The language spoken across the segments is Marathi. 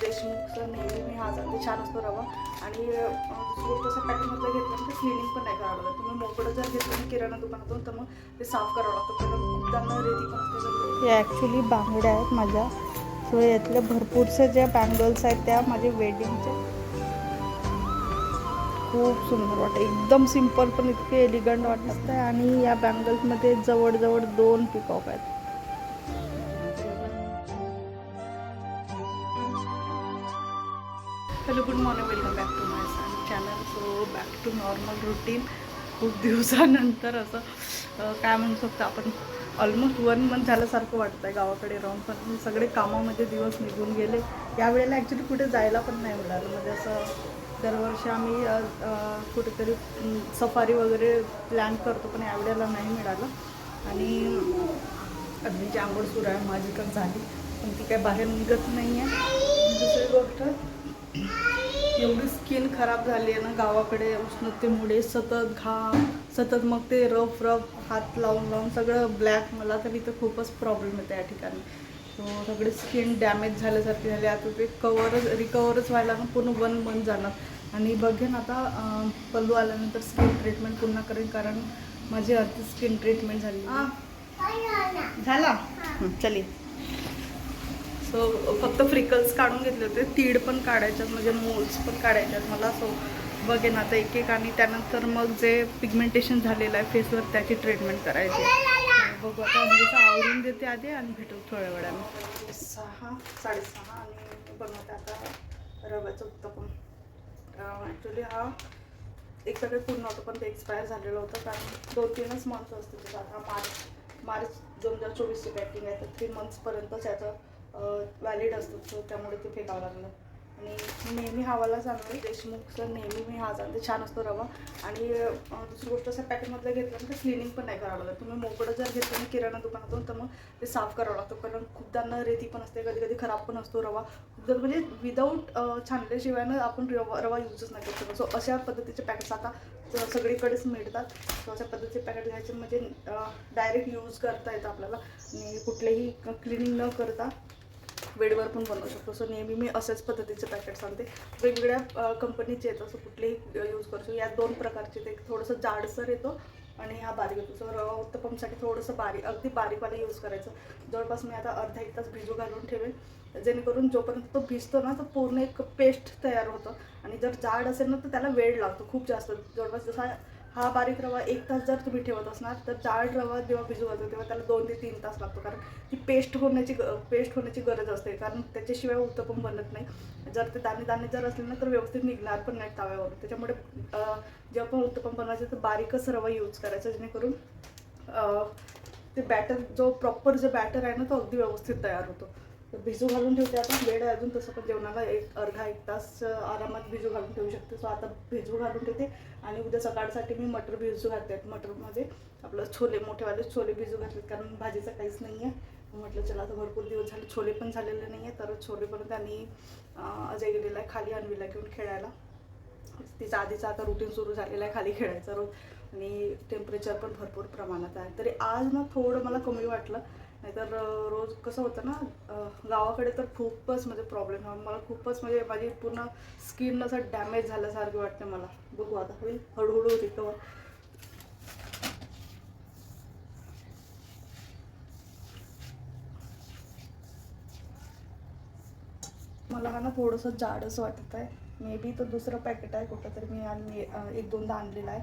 देशमुखचं नेहमी मी हा जाते छान असतो रवा. आणि अं, दुसरी गोष्ट असं घेतलं तर क्लिनिंग पण नाही करावं लागत. तुम्ही मोकळं जर घेतलं किराणा दुकानातून तर मग ते साफ करावं लागतं. कारण खूप त्यांना रेती पण असते हे ॲक्च्युली बांगड्या आहेत माझ्या. सो यातल्या भरपूरशा ज्या बँगल्स आहेत त्या माझ्या वेडिंगच्या खूप सुंदर वाटतं. एकदम सिंपल पण इतके एलिगंट वाटत. आहे आणि या बँगल्समध्ये जवळजवळ दोन पिकॉक आहेत. Hello good morning welcome back to my channel so back to normal routine खूप दिवसानंतर असं काय म्हणू शकतो आपण ऑलमोस्ट वन मंथ झाल्यासारखं वाटतं आहे गावाकडे राहून. पण सगळे कामामध्ये दिवस निघून गेले. यावेळेला ॲक्च्युली कुठे जायला पण नाही मिळालं. म्हणजे असं दरवर्षी आम्ही कुठेतरी सफारी वगैरे प्लॅन करतो पण यावेळेला नाही मिळालं. आणि अग्नीची आंघोळ सुरू आहे माझी पण झाली. पण ती काय बाहेर निघत नाही आहे दुसरी गोष्ट स्किन खराब झाली आहे ना गावाकडे उष्णतेमुळे सतत घाम सतत मग ते रफ रफ हात लावून लावून सगळं ब्लॅक मला तर इथं खूपच प्रॉब्लेम येते या ठिकाणी. सो सगळी स्किन डॅमेज झाल्यासारखी झाली. आता ते कवरच रिकवरच व्हायला ना पूर्ण वन मंथ जाणार. आणि बघेन आता पल्लू आल्यानंतर स्किन ट्रीटमेंट पुन्हा करेन कारण माझी अर्धी स्किन ट्रीटमेंट झाली. झाला? चली सो फक्त फ्रिकल्स काढून घेतले होते. तीड पण काढायच्यात म्हणजे मोल्स पण काढायच्यात. मला सो बघेन आता एक एक आणि त्यानंतर मग जे पिगमेंटेशन झालेलं आहे फेसवर त्याची ट्रीटमेंट करायची बघू आता अंडीचं आवरून देते आधी आणि भेटू थोड्या वेळाने. सहा साडेसहा आणि बनवते आता रव्याचं उत्तपम. ॲक्च्युली हा एक सगळे पूर्ण होतं पण ते एक्सपायर झालेलं होतं. कारण दोन तीनच मंथ्स असते त्याचं आता मार्च मार्च दोन हजार चोवीसची पॅकिंग आहे. तर थ्री मंथ्सपर्यंतच याचं व्हॅलिड असतो सो त्यामुळे ते फेकावं लागलं. आणि नेहमी हवालाच देशमुख सर नेहमी मी हा आणते छान असतो रवा. आणि दुसरी गोष्ट असं पॅकेटमधलं घेतलं तर क्लिनिंग पण नाही करावं लागतं. तुम्ही मोकळं जर घेतलं ना किराणा दुकानातून तर मग ते साफ करावं लागतं. कारण खूपदा न रेती पण असते कधी कधी खराब पण असतो रवा. खूपदा म्हणजे विदाऊट छानल्याशिवाय ना आपण रवा रवा यूजच नाही करू शकतो. सो अशा पद्धतीचे पॅकेट्स आता सगळीकडेच मिळतात. सो अशा पद्धतीचे पॅकेट घ्यायचे म्हणजे डायरेक्ट यूज करता येतं आपल्याला. आणि कुठलेही क्लिनिंग न करता बेडवर पण बनवू शकतो. सो नेहमी मी अशाच पद्धतीचे पॅकेट्स आणते. वेगवेगळ्या कंपनीचे येतं असं कुठलेही यूज करू शकतो. या दोन प्रकारचे ते थोडंसं जाडसर येतो आणि हा बारीक येतो. सो रवा उत्तपमसाठी थोडंसं बारीक अगदी बारीकवाला यूज करायचं. जवळपास मी आता अर्धा एक तास भिजू घालून ठेवेन जेणेकरून जोपर्यंत तो भिजतो ना तर पूर्ण एक पेस्ट तयार होतं. आणि जर जाड असेल ना तर त्याला वेळ लागतो. खूप जास्त. जवळपास जसा हा बारीक रवा एक तास जर तुम्ही ठेवत असणार तर जाड रवा जेव्हा भिजू घालतो तेव्हा त्याला दोन ते तीन तास लागतो. कारण ती पेस्ट होण्याची पेस्ट होण्याची गरज असते. कारण त्याच्याशिवाय उत्तपम बनत नाही. जर ते दाणे दाणे जर असले ना तर व्यवस्थित निघणार पण नाही तव्यावर. त्याच्यामुळे जेव्हा पण उत्तपम बनवायचं तर बारीकच रवा यूज करायचा जेणेकरून ते बॅटर जो प्रॉपर जो बॅटर आहे ना तो अगदी व्यवस्थित तयार होतो. तर भिजू घालून ठेवते आता. वेळ अजून तसं पण जेवणाला एक अर्धा एक तास आरामात भिजू घालून ठेवू शकते. सो आता भिजू घालून ठेवते आणि उद्या सकाळसाठी मी मटर भिजू घालते. मटरमध्ये आपलं छोले मोठेवाले छोले भिजू घातलेत कारण भाजीचं काहीच नाही आहे म्हटलं चला आता भरपूर दिवस झाले छोले पण झालेले नाही आहे तर छोले पण त्यांनी अजय गेलेला आहे खाली आणवीला घेऊन खेळायला. तिचा आधीचा आता रुटीन सुरू झालेलं आहे खाली खेळायचं रोज. आणि टेम्परेचर पण भरपूर प्रमाणात आहे. तरी आज ना थोडं मला कमी वाटलं. नाहीतर रोज कसं होतं ना गावाकडे तर खूपच म्हणजे प्रॉब्लेम मला खूपच म्हणजे माझी पूर्ण स्किन असं डॅमेज झाल्यासारखं वाटतं मला. बघू आता होईल? हळूहळू रिकवर मला हा ना थोडंसं जाडच वाटत आहे. मे बी तो दुसरं पॅकेट आहे कुठं तरी मी आणि एक दोनदा आणलेला आहे.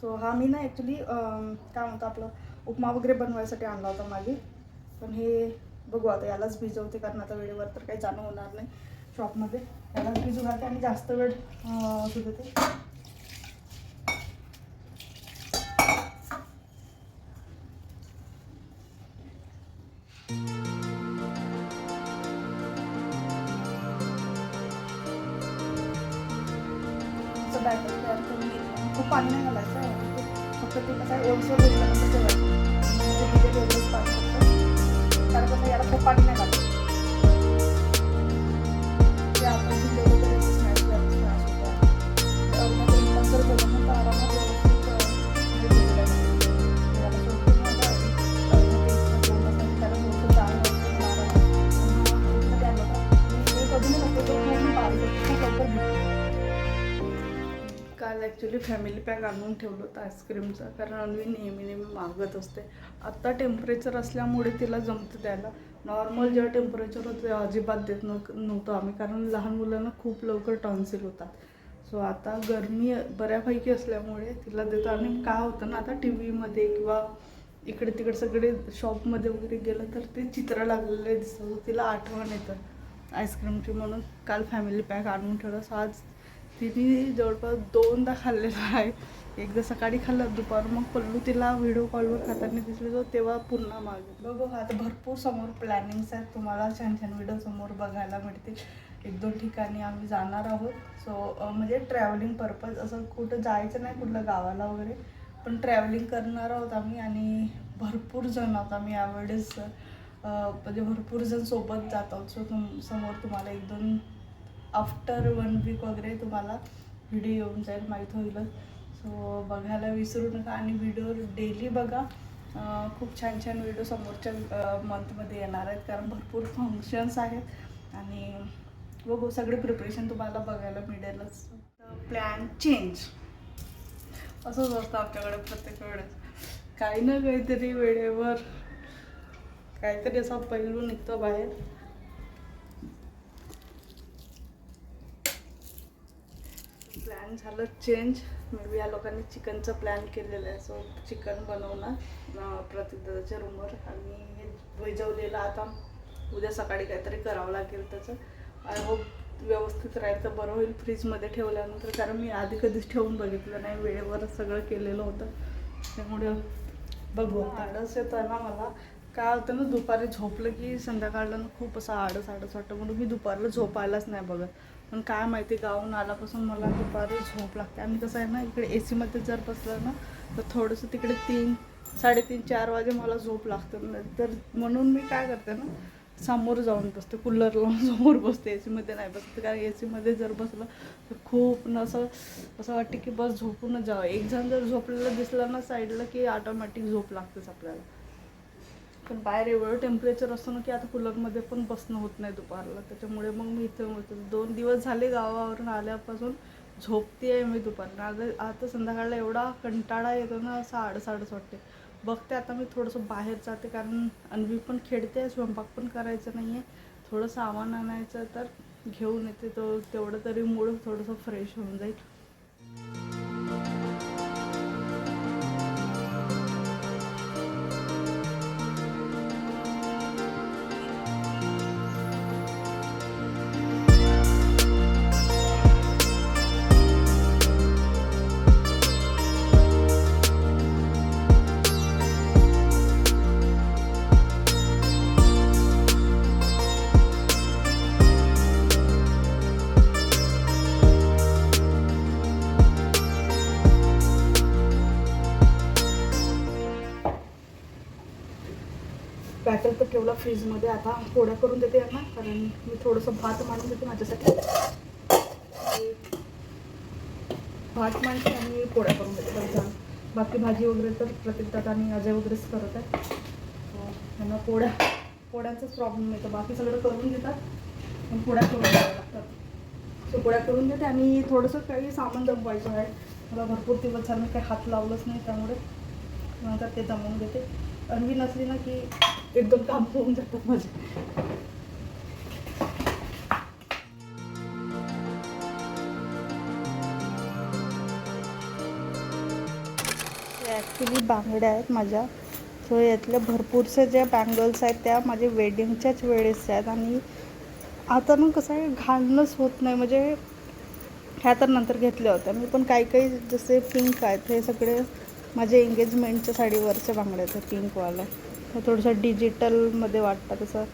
सो हा मी ना ॲक्च्युली काय म्हणतो आपलं उपमा वगैरे बनवायसाठी आणला होता मागे. पण हे बघू आता यालाच भिजवते कारण आता वेळेवर तर काही जाणं होणार नाही शॉपमध्ये यालाच भिजू घालते आणि जास्त वेळ अं, असू आहे. फक्त ते कसं ओलसर होईल तसं ठेवायचं म्हणजे भिजेल एवढंच पाणी फक्त कारण कसं याला खूप पाणी नाही घालायचं काल ॲक्च्युली फॅमिली पॅक आणून ठेवलं होतं आईस्क्रीमचं कारण अन्वी नेहमी नेहमी मागत असते. आत्ता टेम्परेचर असल्यामुळे तिला जमतं द्यायला. नॉर्मल जेव्हा टेम्परेचर होतं तेव्हा अजिबात देत नव्ह नव्हतं आम्ही. कारण लहान मुलांना खूप लवकर टॉन्सिल होतात. सो आता गरमी बऱ्यापैकी असल्यामुळे तिला देतो. आणि काय होतं ना आता टी व्हीमध्ये किंवा इकडे तिकडे सगळे शॉपमध्ये वगैरे गेलं तर ते चित्र लागलेले दिसतं तिला आठवण येतं. आईस्क्रीमची म्हणून काल फॅमिली पॅक आणून ठेवलं. सो आज तिने जवळपास दोनदा खाल्लेलं आहे. एकदा सकाळी खाल्लं दुपार मग पल्लू तिला व्हिडिओ कॉलवर खाताना दिसले. तो तेव्हा पुन्हा मागे. बघ आता भरपूर समोर प्लॅनिंग्स आहेत. तुम्हाला छान छान व्हिडिओ समोर बघायला मिळतील. एक दोन ठिकाणी आम्ही जाणार आहोत. सो म्हणजे ट्रॅव्हलिंग पर्पज असं कुठं जायचं नाही कुठलं गावाला वगैरे. पण ट्रॅव्हलिंग करणार आहोत आम्ही आणि भरपूर जण आहोत आम्ही यावेळेस. म्हणजे भरपूर जण सोबत जात आहोत. सो तुम समोर तुम्हाला एक दोन आफ्टर वन वीक वगैरे तुम्हाला व्हिडिओ येऊन जाईल माहीत होईलच. सो बघायला विसरू नका आणि व्हिडिओ डेली बघा. खूप छान छान व्हिडिओ समोरच्या मंथमध्ये येणार आहेत. कारण भरपूर फंक्शन्स आहेत. आणि बघू सगळे प्रिपरेशन तुम्हाला बघायला मिळेलच. प्लॅन चेंज असंच असतं आमच्याकडे प्रत्येक वेळेस काही ना काहीतरी वेळेवर काहीतरी असा पैलू निघतो बाहेर. प्लॅन झालं चेंज मे बी या लोकांनी चिकनचं प्लॅन केलेलं आहे. सो चिकन बनवणार प्रतिदाच्या रूमवर आणि हे भिजवलेलं आता उद्या सकाळी काहीतरी करावं लागेल त्याचं. आय होप व्यवस्थित राहील तर बरं होईल. फ्रीजमध्ये ठेवल्यानंतर कारण मी आधी कधीच ठेवून बघितलं नाही. वेळेवर सगळं केलेलं होतं. त्यामुळे बघू आळस येतं ना मला. काय होतं ना दुपारी झोपलं की संध्याकाळला खूप असं आडस आडस वाटतं. म्हणून मी दुपारला झोपायलाच नाही बघत. पण काय माहिती गावून आल्यापासून मला दुपारी झोप लागते. आणि कसं आहे ना इकडे ए सीमध्ये जर बसलं ना तर थोडंसं तिकडे तीन साडेतीन चार वाजे मला झोप लागते. तर म्हणून मी काय करते ना समोर जाऊन बसते. कूलर लावून समोर बसते. ए सीमध्ये नाही बसते. कारण ए सीमध्ये जर बसलं तर खूप न असं असं वाटते की बस झोपूनच जावं. एक जण जर झोपलेलं दिसलं ना साईडला की ऑटोमॅटिक झोप लागतेच आपल्याला. पण बाहेर एवढं टेम्परेचर असतं ना की आता कूलरमध्ये पण बसणं होत नाही दुपारला. त्याच्यामुळे मग मी इथं होते. दोन दिवस झाले गावावरून आल्यापासून झोपते आहे मी दुपारला आता आता संध्याकाळला एवढा कंटाळा येतो ना असं आडस आडस वाटते. बघते आता मी थोडंसं बाहेर जाते कारण अन्वी पण खेळते स्वयंपाक पण करायचं नाही आहे थोडं सामान आणायचं तर घेऊन येते. तो तेवढं तरी मूड थोडंसं फ्रेश होऊन जाईल. ठेवलं फ्रीजमध्ये. आता पोळ्या करून देते यांना कारण मी थोडंसं भात मांडून देते माझ्यासाठी. भात मांडते आणि पोळ्या करून देते. झालं. बाकी भाजी वगैरे तर प्रत्येक आणि अजय वगैरेच करत आहे हो, त्यांना पोळ्या पोळ्यांचाच प्रॉब्लेम येतो. बाकी सगळं करून देतात पण पोळ्या करून द्याव्या लागतात. सो पोळ्या करून देते आणि थोडंसं काही सामान जमवायचं आहे. मला भरपूर दिवस झालं काही हात लावलंच नाही त्यामुळे. नंतर ते जमवून देते. अन्वी नसली ना की एक दोन काम होऊन जातात माझे. ॲक्च्युली बांगड्या आहेत माझ्या. सो यातल्या भरपूरशा ज्या बँगल्स आहेत त्या माझे वेडिंगच्याच वेळेसच्या आहेत. आणि आता ना कसं आहे घालणंच होत नाही. म्हणजे ह्या तर नंतर घेतल्या होत्या. मी पण काही काही जसे पिंक आहेत हे सगळे माझ्या एंगेजमेंटच्या साडीवरच्या बांगड्या आहेत पिंकवाल्या थोडंसं डिजिटलमध्ये वाटतं. तसं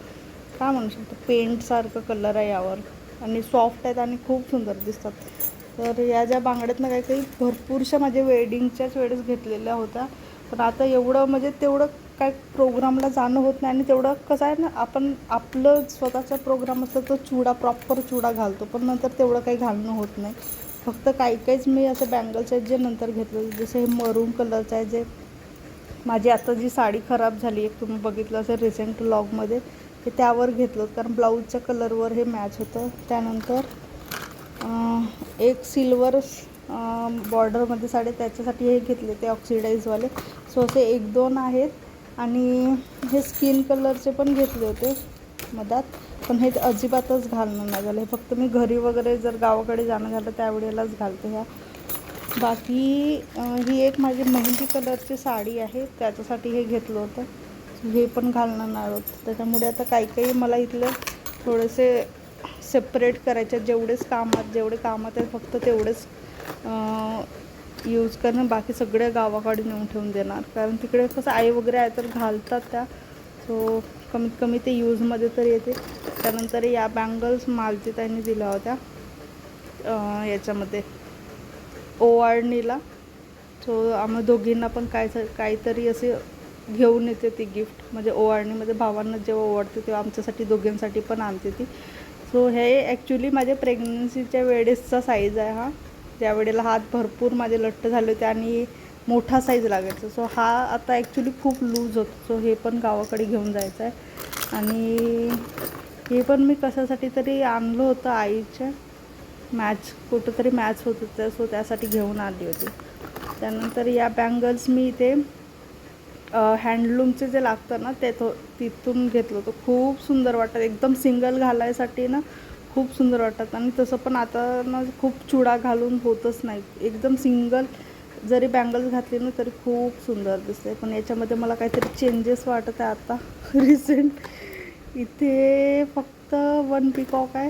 काय म्हणू शकतो पेंटसारखं कलर आहे यावर. आणि सॉफ्ट आहेत आणि खूप सुंदर दिसतात. तर या ज्या बांगड्यात ना काही काही भरपूरशा माझ्या वेडिंगच्याच वेळेस घेतलेल्या होत्या. पण आता एवढं म्हणजे तेवढं काय प्रोग्रामला जाणं होत नाही आणि तेवढं कसं आहे ना आपण आपलं स्वतःचा प्रोग्राम असतो तो चुडा प्रॉपर चुडा घालतो. पण नंतर तेवढं काही घालणं होत नाही. फक्त काही काहीच मी असे बँगल्स आहेत जे नंतर घेतले जसे हे मरून कलरचं आहे जे माझी आता जी साडी खराब झाली एक तुम्ही बघितलं असेल रिसेंट लॉगमध्ये हे त्यावर घेतलं होतं. कारण ब्लाऊजच्या कलरवर हे मॅच होतं. त्यानंतर एक सिल्वर बॉर्डरमध्ये साडी त्याच्यासाठी हे घेतले ते ऑक्सिडाईजवाले सो असे एक दोन आहेत. आणि हे स्किन कलरचे पण घेतले होते मधात. पण हे अजिबातच घालणं नाही झालं. हे फक्त मी घरी वगैरे जर गावाकडे जाणं झालं त्यावेळेलाच घालते ह्या. बाकी ही एक माझी मेहंदी कलरची साडी आहे त्याच्यासाठी हे घेतलं होतं. हे पण घालणार नाही त्याच्यामुळे आता काही काही मला इथलं थोडेसे सेपरेट करायचे जेवढेच कामात जेवढे कामात आहे फक्त तेवढेच यूज करणं. बाकी सगळे गावाकडे नेऊन ठेवून देणार. कारण तिकडे कसं आई वगैरे आहे तर घालतात त्या. सो कमीत कमी ते यूजमध्ये तर येते. त्यानंतर या बँगल्स मालती त्यांनी दिल्या होत्या याच्यामध्ये. ओवाळणीला. सो आम्हा दोघींना पण काय काहीतरी असे घेऊन येते ती गिफ्ट म्हणजे ओवाळणीमध्ये भावांना जेव्हा ओवाळते तेव्हा आमच्यासाठी दोघींसाठी पण आणते ती. सो हे ॲक्च्युली माझ्या प्रेग्नन्सीच्या वेळेसचा साईज आहे हा. ज्या वेळेला हात भरपूर माझे लट्ट झाले होते आणि मोठा साईज लागायचा. सो हा आता ॲक्च्युली खूप लूज होतो. सो हे पण गावाकडे घेऊन जायचं आहे आणि हे पण मी कशासाठी तरी आणलं होतं आईच्या. मॅच कुठंतरी मॅच होत होतं सो त्यासाठी घेऊन आली होती. त्यानंतर या बँगल्स मी इथे हँडलूमचे जे लागतं ना ते थो तिथून घेतलं होतं. खूप सुंदर वाटतं. एकदम सिंगल घालायसाठी ना खूप सुंदर वाटतात आणि तसं पण आता ना खूप चुडा घालून होतच नाही. एकदम सिंगल जरी बँगल्स घातली ना तरी खूप सुंदर दिसते पण याच्यामध्ये मला काहीतरी चेंजेस वाटत आहे आता रिसेंट इथे फक्त वन पिकॉक आहे.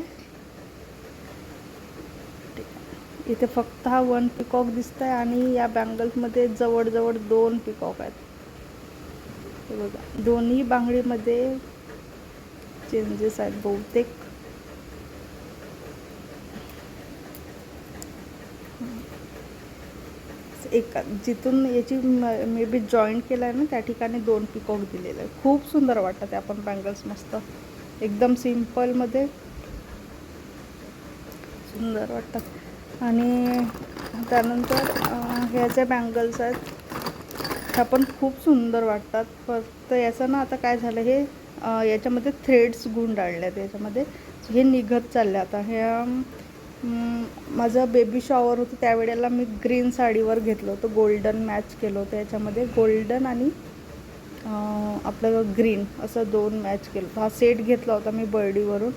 इथे फक्त हा वन पिकॉक दिसत आहे आणि या बँगल्समध्ये जवळजवळ दोन पिकॉक आहेत. बघा दोन्ही बांगडीमध्ये चेंजेस आहेत बहुतेक. एका जिथून याची मे बी जॉईंट केलं आहे ना त्या ठिकाणी दोन पिकॉक दिलेले आहे खूप सुंदर वाटतात आपण बँगल्स मस्त एकदम सिम्पलमध्ये सुंदर वाटतात आणि त्यानंतर ह्या ज्या बँगल्स आहेत ह्या पण खूप सुंदर वाटतात. फक्त याचं ना आता काय झालं हे याच्यामध्ये थ्रेड्स गुंडाळले आहेत याच्यामध्ये. हे निघत चालले आता. हे माझं बेबी शॉवर होतं त्यावेळेला मी ग्रीन साडीवर घेतलं होतं. गोल्डन मॅच केलं होतं याच्यामध्ये. गोल्डन आणि आपलं ग्रीन असं दोन मॅच केलं होतं. हा सेट घेतला होता मी बर्डीवरून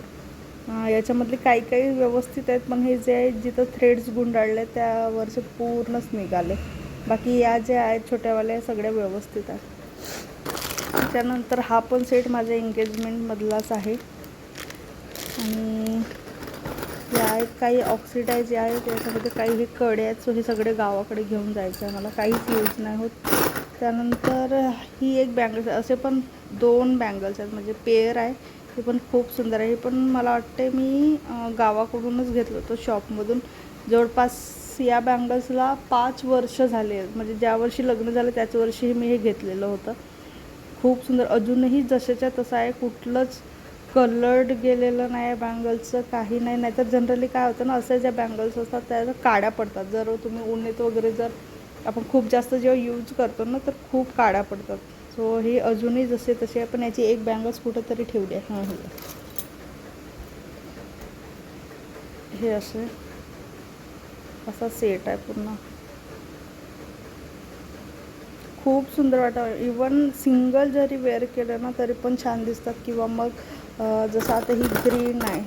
याच्यामधले काही काही व्यवस्थित आहेत पण हे जे आहे जिथं थ्रेड्स गुंडाळले त्यावरचे पूर्णच निघाले. बाकी या ज्या आहेत छोट्यावाल्या या सगळ्या व्यवस्थित आहेत. त्यानंतर हा पण सेट माझ्या एंगेजमेंटमधलाच आहे. आणि या आहेत काही ऑक्सिडाईज जे आहेत याच्यामध्ये काही हे कडे आहेत सो हे सगळे गावाकडे घेऊन जायचं आहे मला काहीच यूज नाही होत. त्यानंतर ही एक बँगल्स आहे असे पण दोन बँगल्स आहेत. म्हणजे पेअर आहे. हे पण खूप सुंदर आहे. हे पण मला वाटते मी गावाकडूनच घेतलं होतं शॉपमधून. जवळपास या बँगल्सला पाच वर्ष झाले. आहेत. म्हणजे ज्या वर्षी लग्न झालं त्याच वर्षी मी हे घेतलेलं होतं. खूप सुंदर. अजूनही जशाच्या तसं आहे. कुठलंच कलर्ड गेलेलं नाही आहे बँगल्सचं काही नाही. नाहीतर जनरली काय होतं ना असे ज्या बँगल्स असतात त्या काड्या पडतात. जर तुम्ही उन्हेत वगैरे जर आपण खूप जास्त जेव्हा यूज करतो ना तर खूप काड्या पडतात. सो हे अजूनही जसे तसे आहे पण याची एक बँगल्स कुठंतरी ठेवली आहे. हां हे. हे असे. असा सेट आहे पूर्ण. खूप सुंदर वाटतं. इवन सिंगल जरी वेअर केलं ना तरी पण छान दिसतात. किंवा मग जसं आता ही ग्रीन आहे.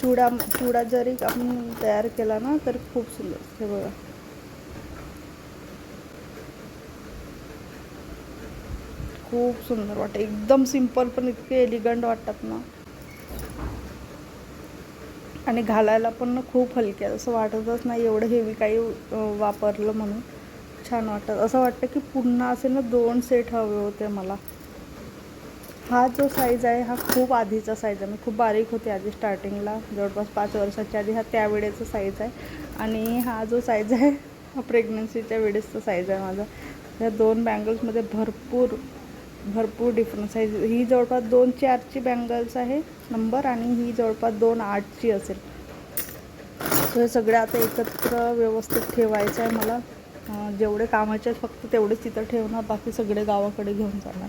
चुडा चुडा जरी आपण तयार केला ना तर खूप सुंदर. हे बघा. खूप सुंदर वाटतं. एकदम सिंपल पण इतके एलिगंट वाटतात ना. आणि घालायला पण ना खूप हलके असं वाटतच नाही एवढं हेवी काही वापरलं म्हणून. छान वाटतं. असं वाटतं की पुन्हा असे ना दोन सेट हवे होते मला. हा जो साईज आहे हा खूप आधीचा साईज आहे. मी खूप बारीक होते आधी स्टार्टिंगला जवळपास पाच वर्षाच्या आधी हा त्यावेळेचा साईज आहे. आणि हा जो साईज आहे हा प्रेग्नन्सीच्या वेळेसचा साईज आहे माझा. या दोन बँगल्समध्ये भरपूर भरपूर डिफरन्स आहे. ही जवळपास दोन चारची बँगल्स आहे नंबर आणि ही जवळपास दोन आठची असेल. तर हे सगळं आता एकत्र व्यवस्थित ठेवायचं आहे मला. जेवढे कामाचे आहेत फक्त तेवढेच तिथं ठेवणार. बाकी सगळे गावाकडे घेऊन जाणार.